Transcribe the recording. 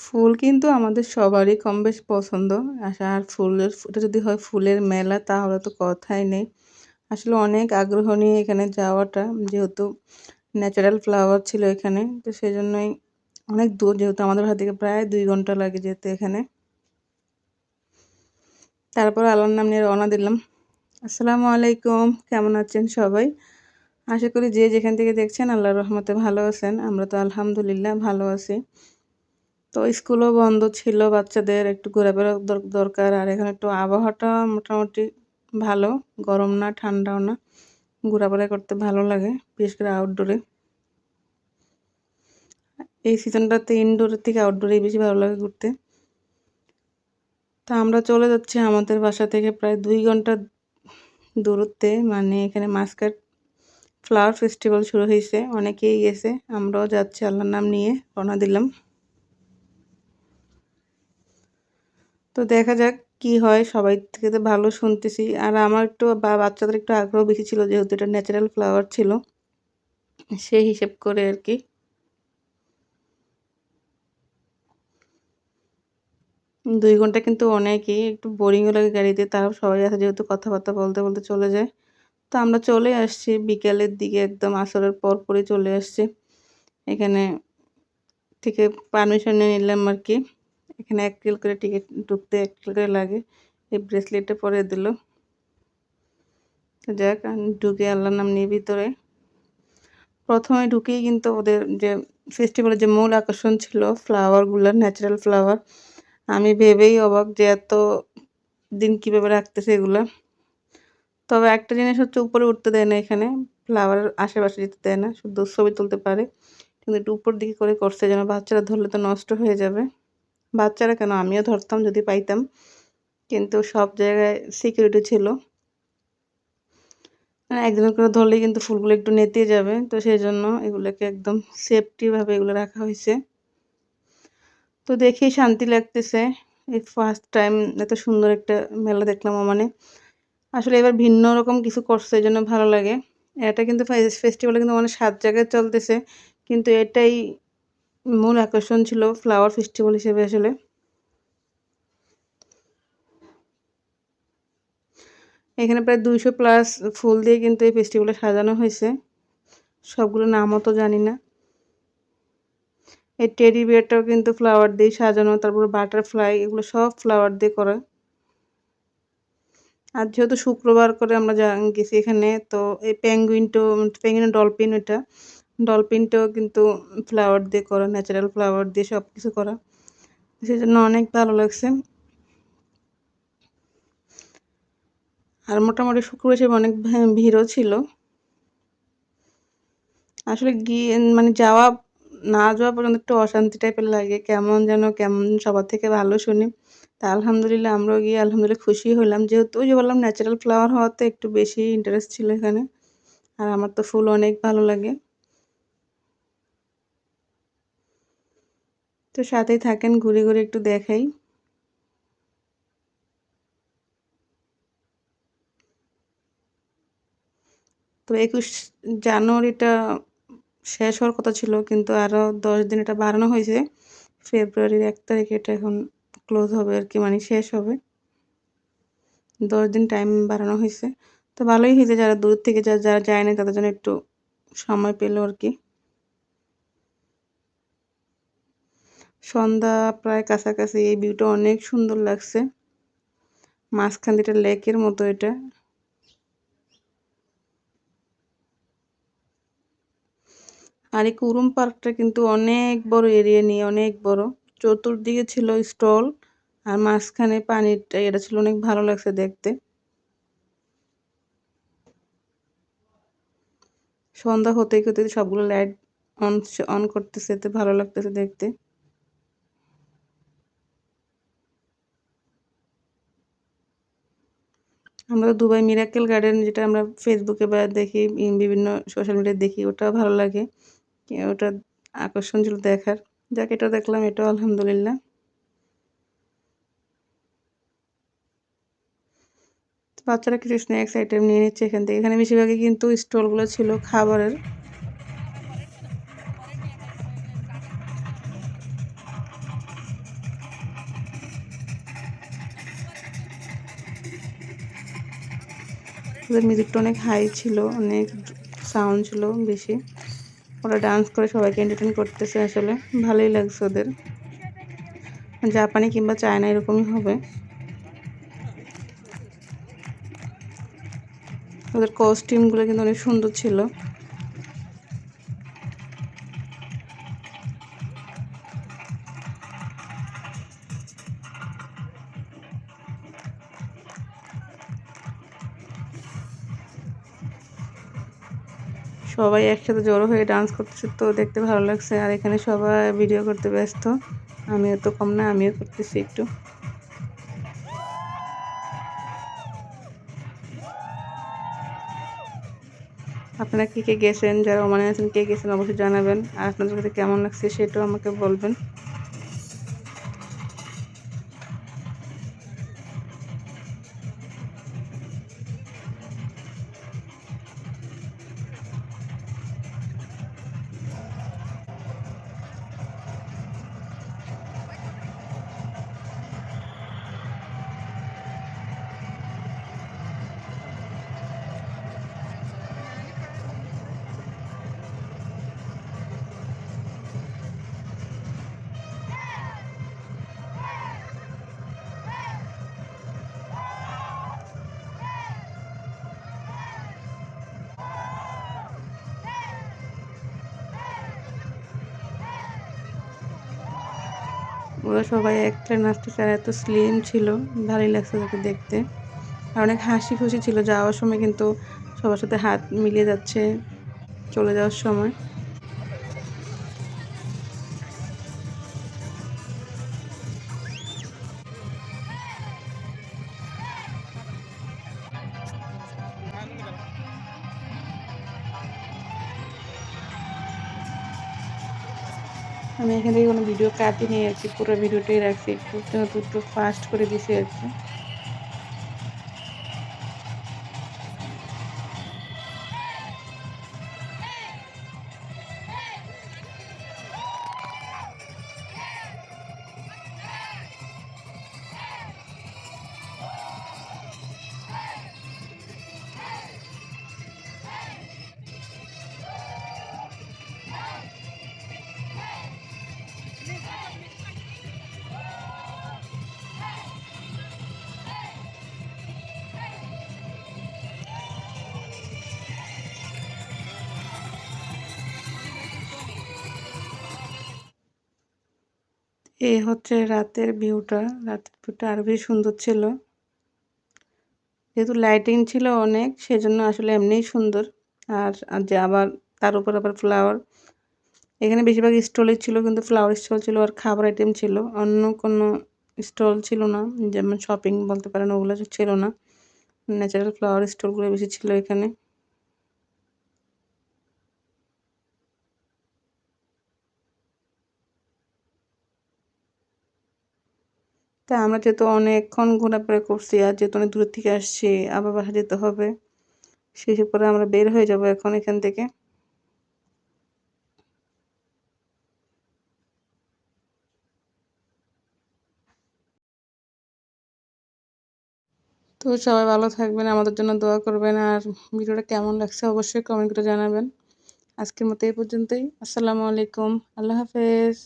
ফুল কিন্তু আমাদের সবারই কম বেশ পছন্দ। আর ফুলের, এটা যদি হয় ফুলের মেলা তাহলে তো কথাই নেই। আসলে অনেক আগ্রহ নিয়ে এখানে যাওয়াটা, যেহেতু ন্যাচারাল ফ্লাওয়ার ছিল এখানে, তো সেই জন্যই অনেক দূর, যেহেতু আমাদের বাসা থেকে প্রায় দুই ঘণ্টা লাগে যেতে এখানে। তারপর আল্লাহর নাম নিয়ে রওনা দিলাম। আসসালামু আলাইকুম, কেমন আছেন সবাই? আশা করি যে যেখান থেকে দেখছেন, আল্লাহর রহমতে ভালো আছেন। আমরা তো আলহামদুলিল্লাহ ভালো আছি। তো স্কুলও বন্ধ ছিল, বাচ্চাদের একটু ঘোরাফেরা দরকার। আর এখানে একটু আবহাওয়াটা মোটামুটি ভালো, গরম না, ঠান্ডাও না। ঘোরাফেরা করতে ভালো লাগে, বিশেষ করে আউটডোরে এই সিজনটাতে ইনডোরের থেকে আউটডোরেই বেশি ভালো লাগে ঘুরতে। তা আমরা চলে যাচ্ছি আমাদের বাসা থেকে প্রায় দুই ঘণ্টা দূরত্বে। মানে এখানে মাস্কাট ফ্লাওয়ার ফেস্টিভ্যাল শুরু হয়েছে, অনেকেই গেছে। আমরাও যাচ্ছি, আল্লাহর নাম নিয়ে রওনা দিলাম। তো দেখা যাক কি হয়। সবাই থেকে তো ভালো শুনতেছি। আর আমার একটু বা, বাচ্চাদের একটু আগ্রহ বেশি ছিল, যেহেতু এটা ন্যাচারাল ফ্লাওয়ার ছিল। সেই হিসেব করে আর কি। দুই ঘণ্টা কিন্তু অনেকই, একটু বোরিংও লাগে গাড়িতে। তাও সবাই আছে যেহেতু কথাবার্তা বলতে বলতে চলে যায়। তো আমরা চলে আসছি, বিকেলের দিকে একদম আসরের পর পরই চলে আসছি। এখানে থেকে পারমিশন নিয়ে নিলাম আর কি। এখানে এক কিল করে টিকিট ঢুকতে এক কিল করে লাগে। এই ব্রেসলেটটা পরে দিল। যাক ঢুকে আল্লাহ নাম নিয়ে ভিতরে। প্রথমে ঢুকেই কিন্তু ওদের যে ফেস্টিভ্যালের যে মূল আকর্ষণ ছিল ফ্লাওয়ারগুলো ন্যাচারাল ফ্লাওয়ার আমি ভেবেই অবাক যে এত দিন কীভাবে রাখতেছে এগুলো। তবে একটা জিনিস হচ্ছে উপরে উঠতে দেয় না এখানে ফ্লাওয়ারের আশেপাশে যেতে দেয় না, শুধু ছবি তুলতে পারে। কিন্তু একটু উপর দিকে করে করছে যেন বাচ্চারা ধরলে তো নষ্ট হয়ে যাবে। বাচ্চারা কেন? আমিও ধরতাম যদি পাইতাম। কিন্তু সব জায়গায় সিকিউরিটি ছিল। মানে একদিন করে ধরলেই কিন্তু ফুলগুলো একটু নেতে যাবে। তো সেই জন্য এগুলোকে একদম সেফটিভাবে এগুলো রাখা হয়েছে। তো দেখেই শান্তি লাগতেছে। এই ফার্স্ট টাইম এত সুন্দর একটা মেলা দেখলাম মানে। আসলে এবার ভিন্ন রকম কিছু করছে, এই জন্য ভালো লাগে। এটা কিন্তু ফেস্টিভ্যালে কিন্তু অনেক সাত জায়গায় চলতেছে। কিন্তু এটাই মূল আকর্ষণ ছিল ফ্লাওয়ার ফেস্টিভ্যাল হিসেবে আসলে। এখানে প্রায় দুইশো প্লাস ফুল দিয়ে কিন্তু এই ফেস্টিভ্যালটা সাজানো হয়েছে। সবগুলো নামও তো জানি না। এই টেডি বিয়ারটাও কিন্তু ফ্লাওয়ার দিয়ে সাজানো, তারপরে বাটারফ্লাই এগুলো সব ফ্লাওয়ার দিয়ে করা। আর যেহেতু শুক্রবার করে আমরা গেছি এখানে, তো এই প্যাঙ্গুইনটো প্যাঙ্গুইন ডলফিন ওইটা ডলফিনটাও কিন্তু ফ্লাওয়ার দিয়ে করা, ন্যাচারাল ফ্লাওয়ার দিয়ে সব কিছু করা। সেই জন্য অনেক ভালো লাগছে। আর মোটামুটি শুক্রবার হিসেবে অনেক ভিড়ও ছিল। আসলে গিয়ে মানে যাওয়া, না যাওয়া পর্যন্ত একটু অশান্তি টাইপের লাগে, কেমন যেন, কেমন সবার থেকে ভালো শুনি। তা আলহামদুলিল্লাহ আমরাও গিয়ে আলহামদুলিল্লাহ খুশি হলাম যেহেতু ওই যে বললাম ন্যাচারাল ফ্লাওয়ার হওয়াতে একটু বেশি ইন্টারেস্ট ছিল এখানে। আর আমার তো ফুল অনেক ভালো লাগে। তো সাথেই থাকেন, ঘুরে ঘুরে একটু দেখাই। তো একুশ জানুয়ারিটা শেষ হওয়ার কথা ছিল, কিন্তু আরও দশ দিন এটা বাড়ানো হয়েছে। ফেব্রুয়ারির এক তারিখে এটা এখন ক্লোজ হবে আর কি মানে শেষ হবে। দশ দিন টাইম বাড়ানো হয়েছে। তো ভালোই হয়েছে, যারা দূর থেকে যারা যারা যায় না তাদের জন্য একটু সময় পেল আর কি। সন্ধ্যা প্রায় কাছাকাছি, এই ভিউটা অনেক সুন্দর লাগছে। মাঝখান দিয়ে লেকের মতো এটা। আর এই কুরুম পার্কটা কিন্তু অনেক বড় এরিয়া নিয়ে অনেক বড়। চতুর্দিকে ছিল স্টল, আর মাঝখানে পানিটা এটা ছিল অনেক ভালো লাগছে দেখতে। সন্ধ্যা হতে হতে সবগুলো লাইট অন অন করতেছে তো ভালো লাগতেছে দেখতে। আমরা দুবাই মিরাকেল গার্ডেন যেটা আমরা ফেসবুকে বা দেখি বিভিন্ন সোশ্যাল মিডিয়ায় দেখি, ওটাও ভালো লাগে। ওটা আকর্ষণ ছিল দেখার। যাক, এটা দেখলাম, এটাও আলহামদুলিল্লাহ। বাচ্চারা কিছু স্ন্যাক্স আইটেম নিয়ে নিচ্ছে এখান থেকে। এখানে বেশিরভাগই কিন্তু স্টলগুলো ছিল খাবারের। ওদের মিউজিকটা অনেক হাই ছিল, অনেক সাউন্ড ছিল বেশি। ওরা ডান্স করে সবাইকে এন্টারটেন করতেছে আসলে। ভালোই লাগছে ওদের। জাপানি কিংবা চায়না এরকমই হবে। ওদের কস্টিউমগুলো কিন্তু অনেক সুন্দর ছিল। সবাই একসাথে জড়ো হয়ে ডান্স করতেছে তো দেখতে ভালো লাগছে। আর এখানে সবাই ভিডিও করতে ব্যস্ত। আমিও তো কম না, আমিও করতেছি একটু। আপনারা কে কে গেছেন, যারা ওমানে আছেন কে গেছেন অবশ্যই জানাবেন। আর আপনাদের কাছে কেমন লাগছে সেটাও আমাকে বলবেন। ওরা সবাই একটা নাচতে আর এত স্লিম ছিল, ভালোই লাগছে তাকে দেখতে। আর অনেক হাসি খুশি ছিল, যাওয়ার সময় কিন্তু সবার সাথে হাত মিলিয়ে যাচ্ছে, চলে যাওয়ার সময়। আমি এখান থেকে কোনো ভিডিও কাটিনি আর কি, পুরো ভিডিওটাই রাখছি একটু একটু ফাস্ট করে দিছি আর কি। এই হচ্ছে রাতের ভিউটা। রাতের ভিউটা আরও বেশি সুন্দর ছিল। যেহেতু লাইটিং ছিল অনেক, সেজন্য আসলে এমনিই সুন্দর। আর যে আবার, তার উপর আবার ফ্লাওয়ার এখানে বেশিরভাগ স্টলই ছিল, কিন্তু ফ্লাওয়ার স্টল ছিল আর খাবার আইটেম ছিল। অন্য কোনো স্টল ছিল না। যেমন শপিং বলতে পারেন, ওগুলো ছিল না। ন্যাচারাল ফ্লাওয়ার স্টলগুলো বেশি ছিল এখানে। তা আমরা যেহেতু অনেকক্ষণ ঘোরাফেরা করছি আর যেহেতু অনেক দূর থেকে আসছি, আবার বাসা যেতে হবে। শেষে পরে আমরা বের হয়ে যাব এখন এখান থেকে। তো সবাই ভালো থাকবেন, আমাদের জন্য দোয়া করবেন। আর ভিডিওটা কেমন লাগছে অবশ্যই কমেন্ট করে জানাবেন। আজকের মতো এই পর্যন্তই। আসসালামু আলাইকুম। আল্লাহ হাফেজ।